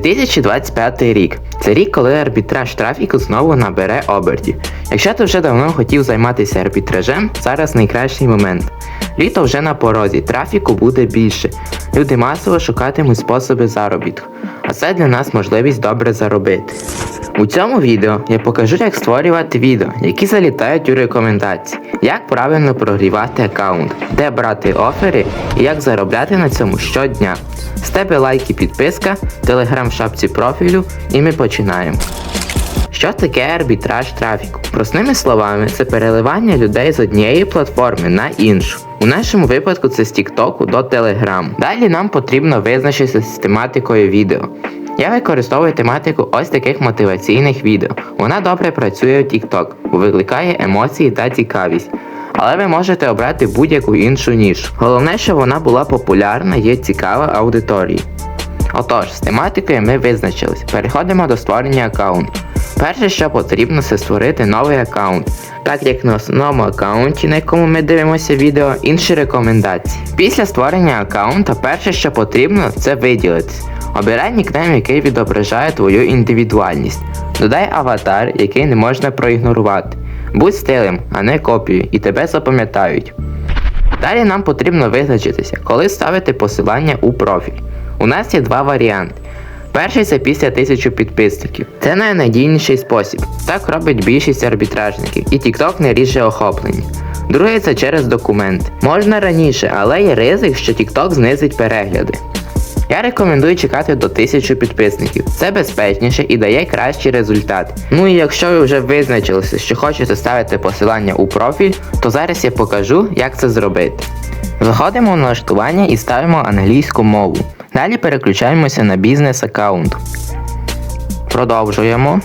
2025 рік це рік, коли арбітраж трафіку знову набере обертів. Якщо ти вже давно хотів займатися арбітражем, зараз найкращий момент. Літо вже на порозі, трафіку буде більше. Люди масово шукатимуть способи заробітку, а це для нас можливість добре заробити. У цьому відео я покажу, як створювати відео, які залітають у рекомендації, як правильно прогрівати аккаунт, де брати офери і як заробляти на цьому щодня. З тебе лайк і підписка, телеграм в шапці профілю, і ми починаємо. Що таке арбітраж трафіку? Простими словами, це переливання людей з однієї платформи на іншу. У нашому випадку це з TikTok до Telegram. Далі нам потрібно визначитися з тематикою відео. Я використовую тематику ось таких мотиваційних відео. Вона добре працює в TikTok, викликає емоції та цікавість. Але ви можете обрати будь-яку іншу нішу. Головне, щоб вона була популярна, є цікава аудиторії. Отож, з тематикою ми визначились. Переходимо до створення аккаунту. Перше, що потрібно, це створити новий аккаунт, так як на основному аккаунті, на якому ми дивимося відео, інші рекомендації. Після створення аккаунта, перше, що потрібно, це виділитись. Обирай нікнейм, який відображає твою індивідуальність. Додай аватар, який не можна проігнорувати. Будь стилем, а не копією, і тебе запам'ятають. Далі нам потрібно визначитися, коли ставити посилання у профіль. У нас є два варіанти. Перший це після 1000 підписників. Це найнадійніший спосіб. Так робить більшість арбітражників, і TikTok не ріже охоплення. Другий це через документ. Можна раніше, але є ризик, що TikTok знизить перегляди. Я рекомендую чекати до 1000 підписників. Це безпечніше і дає кращий результат. Ну і якщо ви вже визначилися, що хочете ставити посилання у профіль, то зараз я покажу, як це зробити. Заходимо в налаштування і ставимо англійську мову. Далі переключаємося на бізнес аккаунт. Продовжуємо.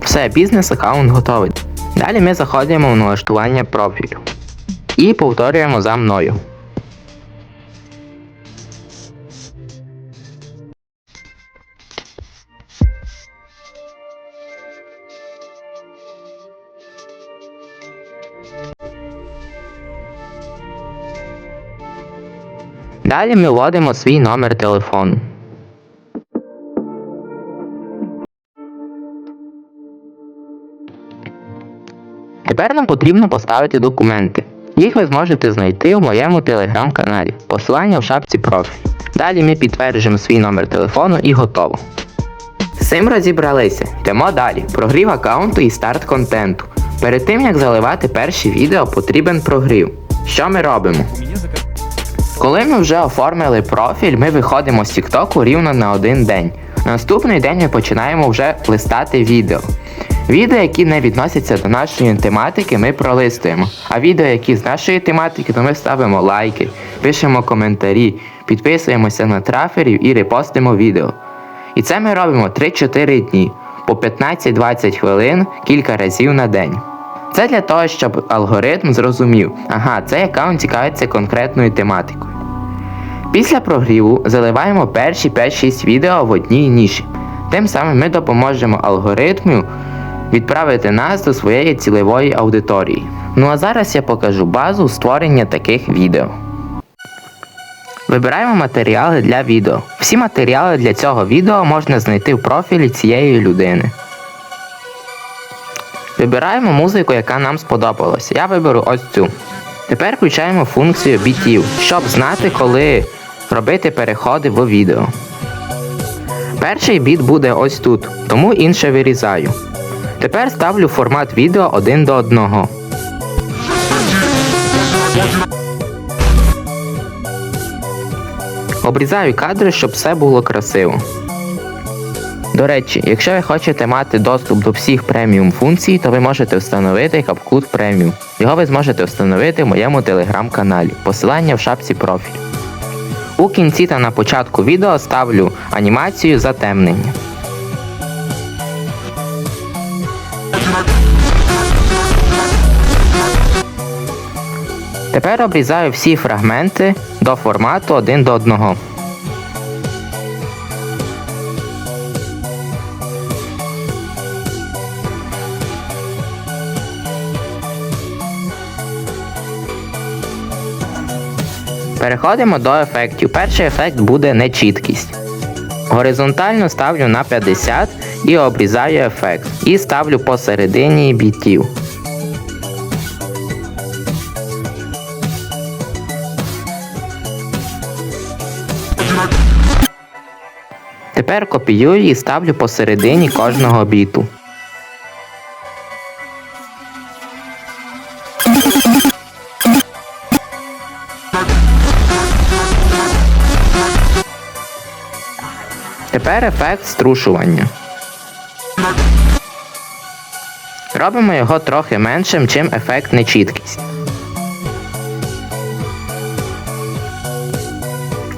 Все, бізнес аккаунт готовий. Далі ми заходимо в налаштування профілю. І повторюємо за мною. Далі ми вводимо свій номер телефону. Тепер нам потрібно поставити документи. Їх ви зможете знайти у моєму телеграм-каналі. Посилання в шапці профіль. Далі ми підтверджуємо свій номер телефону і готово. Цим розібралися. Йдемо далі. Прогрів аккаунту і старт контенту. Перед тим як заливати перші відео, потрібен прогрів. Що ми робимо? Коли ми вже оформили профіль, ми виходимо з TikTok рівно на один день. На наступний день ми починаємо вже листати відео. Відео, які не відносяться до нашої тематики, ми пролистуємо. А відео, які з нашої тематики, то ми ставимо лайки, пишемо коментарі, підписуємося на траферів і репостимо відео. І це ми робимо 3-4 дні, по 15-20 хвилин кілька разів на день. Це для того, щоб алгоритм зрозумів, ага, цей аккаунт цікавиться конкретною тематикою. Після прогріву заливаємо перші 5-6 відео в одній ніші. Тим самим ми допоможемо алгоритму відправити нас до своєї цільової аудиторії. Ну а зараз я покажу базу створення таких відео. Вибираємо матеріали для відео. Всі матеріали для цього відео можна знайти в профілі цієї людини. Вибираємо музику, яка нам сподобалася. Я виберу ось цю. Тепер включаємо функцію бітів, щоб знати, коли робити переходи в відео. Перший біт буде ось тут, тому інше вирізаю. Тепер ставлю формат відео один до одного. Обрізаю кадри, щоб все було красиво. До речі, якщо ви хочете мати доступ до всіх преміум функцій, то ви можете встановити CapCut Premium. Його ви зможете встановити в моєму телеграм-каналі. Посилання в шапці профіль. У кінці та на початку відео ставлю анімацію затемнення. Тепер обрізаю всі фрагменти до формату один до одного. Переходимо до ефектів. Перший ефект буде нечіткість. Горизонтально ставлю на 50 і обрізаю ефект. І ставлю посередині бітів. Тепер копіюю і ставлю посередині кожного біту. Тепер ефект струшування. Робимо його трохи меншим, чим ефект нечіткість.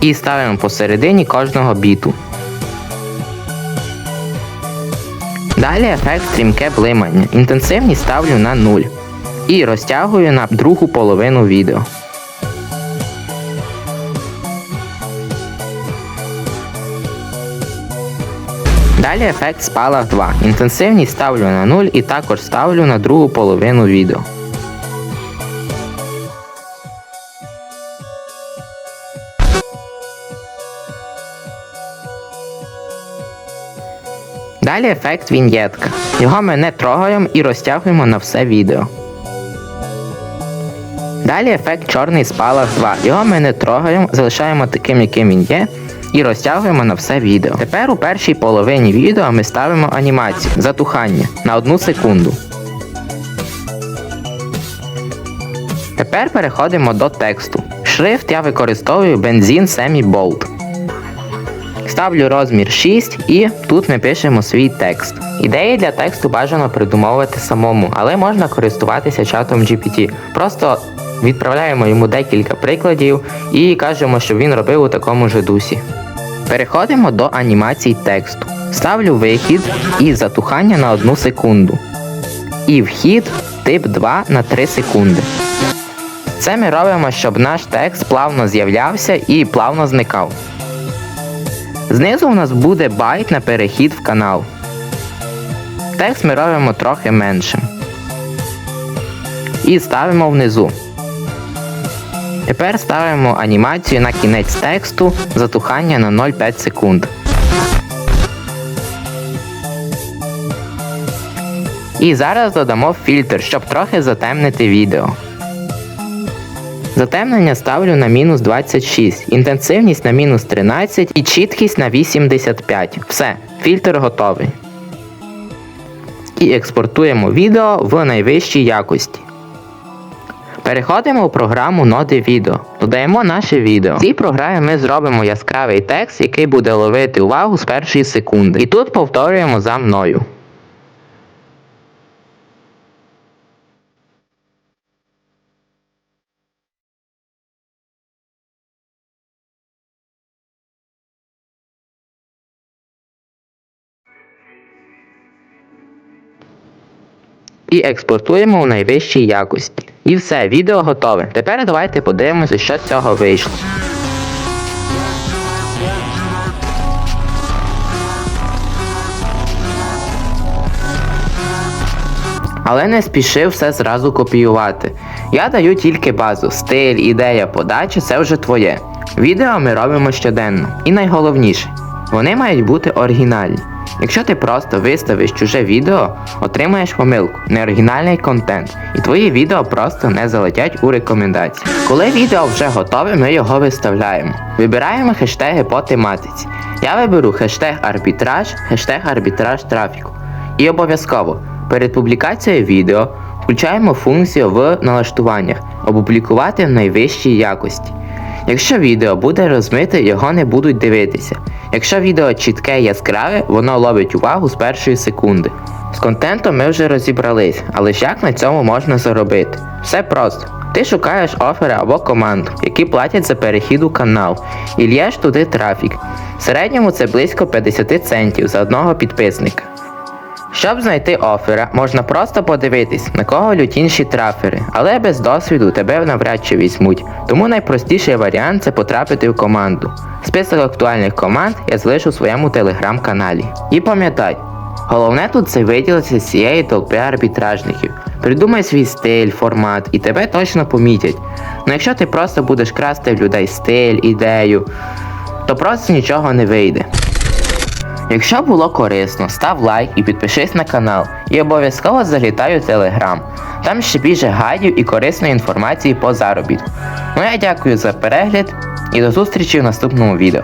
І ставимо посередині кожного біту. Далі ефект стрімке блимання. Інтенсивність ставлю на 0. І розтягую на другу половину відео. Далі ефект спалах 2. Інтенсивність ставлю на 0 і також ставлю на другу половину відео. Далі ефект віньєтка. Його ми не трогаємо і розтягуємо на все відео. Далі ефект чорний спалах 2. Його ми не трогаємо, залишаємо таким, яким він є, і розтягуємо на все відео. Тепер у першій половині відео ми ставимо анімацію затухання на 1 секунду. Тепер переходимо до тексту. Шрифт я використовую бензин Semi Bold. Ставлю розмір 6 і тут ми пишемо свій текст. Ідеї для тексту бажано придумовувати самому, але можна користуватися чатом GPT. Просто відправляємо йому декілька прикладів і кажемо, щоб він робив у такому ж дусі. Переходимо до анімацій тексту. Ставлю вихід і затухання на 1 секунду. І вхід тип 2 на 3 секунди. Це ми робимо, щоб наш текст плавно з'являвся і плавно зникав. Знизу у нас буде байт на перехід в канал. Текст ми робимо трохи меншим. І ставимо внизу. Тепер ставимо анімацію на кінець тексту затухання на 0,5 секунд. І зараз додамо фільтр, щоб трохи затемнити відео. Затемнення ставлю на мінус 26, інтенсивність на мінус 13 і чіткість на 85. Все, фільтр готовий. І експортуємо відео в найвищій якості. Переходимо у програму Ноди відео. Додаємо наше відео. В цій програмі ми зробимо яскравий текст, який буде ловити увагу з першої секунди. І тут повторюємо за мною. І експортуємо у найвищій якості. І все, відео готове. Тепер давайте подивимося, що з цього вийшло. Але не спішив все зразу копіювати. Я даю тільки базу, стиль, ідея, подача це вже твоє. Відео ми робимо щоденно. І найголовніше, вони мають бути оригінальні. Якщо ти просто виставиш чуже відео, отримаєш помилку, неоригінальний контент, і твої відео просто не залетять у рекомендації. Коли відео вже готове, ми його виставляємо. Вибираємо хештеги по тематиці. Я виберу хештег арбітраж, хештег арбітраж трафіку. І обов'язково перед публікацією відео включаємо функцію в налаштуваннях опублікувати в найвищій якості. Якщо відео буде розмите, його не будуть дивитися. Якщо відео чітке і яскраве, воно ловить увагу з першої секунди. З контентом ми вже розібрались, але ж як на цьому можна заробити? Все просто. Ти шукаєш офери або команду, які платять за перехід у канал, і л'єш туди трафік. В середньому це близько 50 центів за одного підписника. Щоб знайти офера, можна просто подивитись, на кого лють інші трафери, але без досвіду тебе навряд чи візьмуть. Тому найпростіший варіант це потрапити в команду. Список актуальних команд я залишу у своєму телеграм-каналі. І пам'ятай, головне тут це виділитися з цієї толпи арбітражників. Придумай свій стиль, формат, і тебе точно помітять. Ну якщо ти просто будеш красти в людей стиль, ідею, то просто нічого не вийде. Якщо було корисно, став лайк і підпишись на канал. І обов'язково залітай у телеграм. Там ще більше гайдів і корисної інформації по заробітку. Ну я дякую за перегляд і до зустрічі в наступному відео.